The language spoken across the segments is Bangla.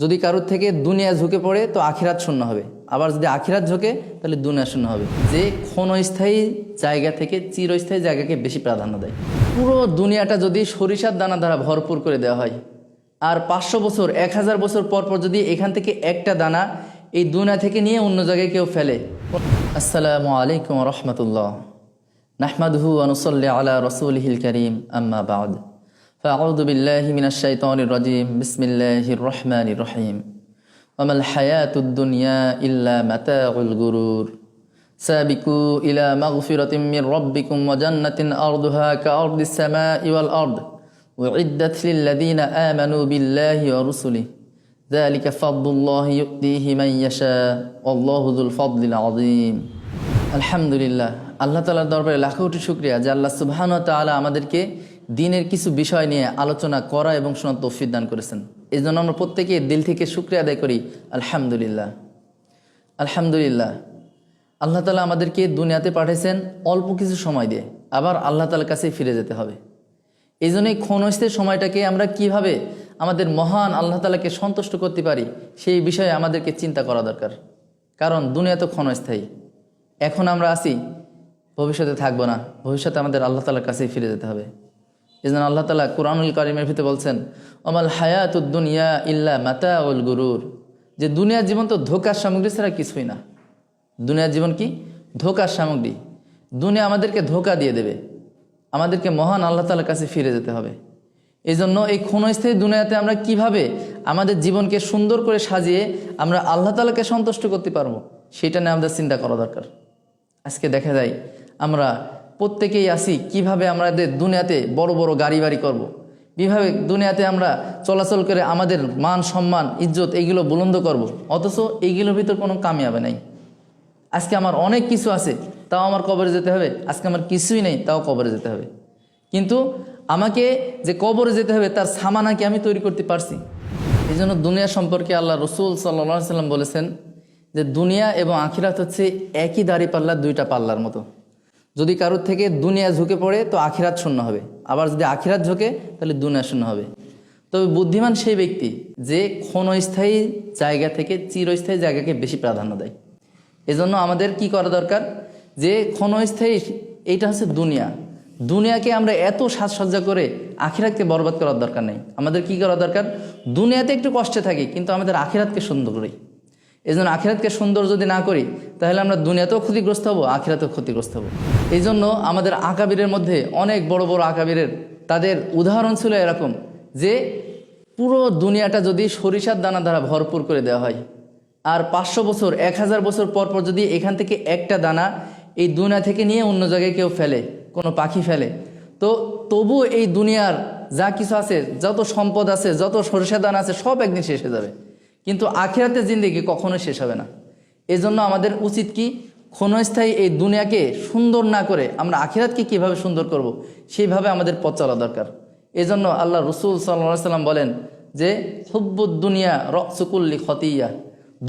যদি কারোর থেকে দুনিয়া ঝুঁকে পড়ে, তো আখিরাত শূন্য হবে। আবার যদি আখিরাত ঝুঁকে, তাহলে দুনিয়া শূন্য হবে। যে ক্ষণস্থায়ী জায়গা থেকে চিরস্থায়ী জায়গাকে বেশি প্রাধান্য দেয়। পুরো দুনিয়াটা যদি সরিষার দানা দ্বারা ভরপুর করে দেওয়া হয়, আর পাঁচশো বছর, এক হাজার বছর পর পর যদি এখান থেকে একটা দানা এই দুনিয়া থেকে নিয়ে অন্য জায়গায় কেউ ফেলে। আসসালামু আলাইকুম রহমতুল্লাহ। নাহমাদহু আনুসল্লি আলা রসুলহিল করিম, আম্মা বাদ। فأعوذ بالله من الشيطان الرجيم بسم الله الرحمن الرحيم وما الحياة الدنيا إلا متاع الغرور سابقوا إلى مغفرة من ربكم وجنة أرضها كأرض السماء والأرض وعدت للذين آمنوا بالله ورسله ذلك فضل الله يؤتيه من يشاء والله ذو الفضل العظيم আলহামদুলিল্লাহ আল্লাহ তালার দরবারে লাখো কোটি শুক্রিয়া যে আল্লাহ সুবহান তালা আমাদেরকে দিনের কিছু বিষয় নিয়ে আলোচনা করা এবং শোনার তৌফিক দান করেছেন। এই জন্য আমরা প্রত্যেকে দিল থেকে শুক্রিয়া আদায় করি। আলহামদুলিল্লাহ। আলহামদুলিল্লাহ। আল্লাহ তালা আমাদেরকে দুনিয়াতে পাঠিয়েছেন অল্প কিছু সময় দিয়ে। আবার আল্লাহ তালার কাছে ফিরে যেতে হবে। এই জন্য এই ক্ষণস্থের সময়টাকে আমরা কীভাবে আমাদের মহান আল্লাহ তালাকে সন্তুষ্ট করতে পারি, সেই বিষয়ে আমাদেরকে চিন্তা করা দরকার। কারণ দুনিয়া তো ক্ষণস্থায়ী। এখন আমরা আসি ভবিষ্যতে থাকব না। ভবিষ্যতে আমাদের আল্লাহ তালার কাছেই ফিরে যেতে হবে। এই জন্য আল্লাহ তালা কোরআনুল কারিমের ভিতরে বলছেন অমাল হায়াতুদ দুনিয়া ইল্লা মাতা উল গুরুর। যে দুনিয়ার জীবন তো ধোকার সামগ্রী ছাড়া কিছুই না। দুনিয়ার জীবন কি? ধোকার সামগ্রী। দুনিয়া আমাদেরকে ধোকা দিয়ে দেবে। আমাদেরকে মহান আল্লাহ তালার কাছে ফিরে যেতে হবে। এই জন্য এই ক্ষণস্থায়ী দুনিয়াতে আমরা কীভাবে আমাদের জীবনকে সুন্দর করে সাজিয়ে আমরা আল্লাহ তালাকে সন্তুষ্ট করতে পারব, সেটা নিয়ে আমাদের চিন্তা করা দরকার। আজকে দেখা যায়, আমরা প্রত্যেকেই আসি কীভাবে আমাদের দুনিয়াতে বড় বড় গাড়ি বাড়ি করব? কীভাবে দুনিয়াতে আমরা চলাচল করে আমাদের মান, সম্মান, ইজ্জত এইগুলো বুলন্দ করব। অথচ এইগুলোর ভিতর কোনো কামিয়াবে নাই। আজকে আমার অনেক কিছু আছে, তাও আমার কবরে যেতে হবে। আজকে আমার কিছুই নেই, তাও কবরে যেতে হবে। কিন্তু আমাকে যে কবরে যেতে হবে, তার সামানাকে আমি তৈরি করতে পারছি? এই জন্য দুনিয়া সম্পর্কে আল্লাহ রসুল সাল্লা সাল্লাম বলেছেন যে, দুনিয়া এবং আখিরাত হচ্ছে একই দাড়ি পাল্লার দুইটা পাল্লার মতো। যদি কারোর থেকে দুনিয়া ঝুঁকে পড়ে, তো আখিরাত শূন্য হবে। আবার যদি আখিরাত ঝুঁকে, তাহলে দুনিয়া শূন্য হবে। তবে বুদ্ধিমান সেই ব্যক্তি, যে ক্ষণস্থায়ী জায়গা থেকে চিরস্থায়ী জায়গাকে বেশি প্রাধান্য দেয়। এজন্য আমাদের কি করা দরকার? যে ক্ষণস্থায়ী, এইটা হচ্ছে দুনিয়া। দুনিয়াকে আমরা এত সাজসজ্জা করে আখিরাতকে বরবাদ করার দরকার নেই। আমাদের কি করা দরকার? দুনিয়াতে একটু কষ্টে থাকি, কিন্তু আমাদের আখিরাতকে সুন্দর করি। এই জন্য আখিরাতকে সুন্দর যদি না করি, তাহলে আমরা দুনিয়াতেও ক্ষতিগ্রস্ত হব, আখিরাতেও ক্ষতিগ্রস্ত হব। এই জন্য আমাদের আকাবিরের মধ্যে অনেক বড় বড় আকাবিরের তাদের উদাহরণ ছিল এরকম যে, পুরো দুনিয়াটা যদি সরিষার দানা দ্বারা ভরপুর করে দেওয়া হয়, আর পাঁচশো বছর, এক হাজার বছর পর পর যদি এখান থেকে একটা দানা এই দুনিয়া থেকে নিয়ে অন্য জায়গায় কেউ ফেলে, কোনো পাখি ফেলে, তো তবু এই দুনিয়ার যা কিছু আছে, যত সম্পদ আছে, যত সরিষা দানা আছে, সব একদিন শেষ হয়ে যাবে। কিন্তু আখেরাতে জিন্দিগি কখনো শেষ হবে না। এজন্য আমাদের উচিত কি ক্ষণস্থায়ী এই দুনিয়াকে সুন্দর না করে আমরা আখিরাতকে কীভাবে সুন্দর করব। সেইভাবে আমাদের পথ চলা দরকার। এজন্য আল্লাহ রসুল সাল্লা সাল্লাম বলেন যে, হুব্বুদ দুনিয়া রকসুকুল্লি খতিয়া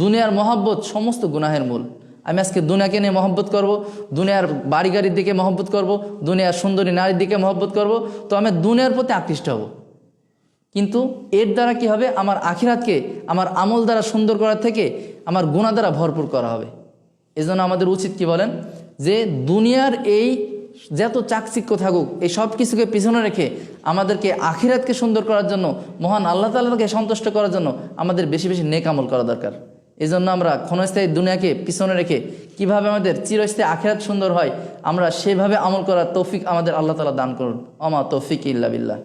দুনিয়ার মহব্বত সমস্ত গুনাহের মূল। আমি আজকে দুনিয়াকে নিয়ে মহব্বত করব, দুনিয়ার বাড়ি গাড়ির দিকে মহব্বত করব, দুনিয়ার সুন্দরী নারীর দিকে মহব্বত করব, তো আমি দুনিয়ার প্রতি আকৃষ্ট হব। কিন্তু এর দ্বারা কি হবে? আমার আখিরাতকে, আমার আমল দ্বারা সুন্দর করার থেকে আমার গুণা দ্বারা ভরপুর করা হবে। এজন্য আমাদের উচিত কি বলেন? যে দুনিয়ার এই যত চাকচিক্য থাকুক, এই সব কিছুকে পিছনে রেখে আমাদেরকে আখিরাতকে সুন্দর করার জন্য, মহান আল্লাহ তাল্লাহকে সন্তুষ্ট করার জন্য আমাদের বেশি বেশি নেক আমল করা দরকার। এই জন্য আমরা ক্ষণস্থায়ী দুনিয়াকে পিছনে রেখে কীভাবে আমাদের চিরস্থায়ী আখিরাত সুন্দর হয়, আমরা সেভাবে আমল করার তৌফিক আমাদের আল্লাহ তালা দান করুন। অমা তৌফিক ইল্লা বিল্লাহ।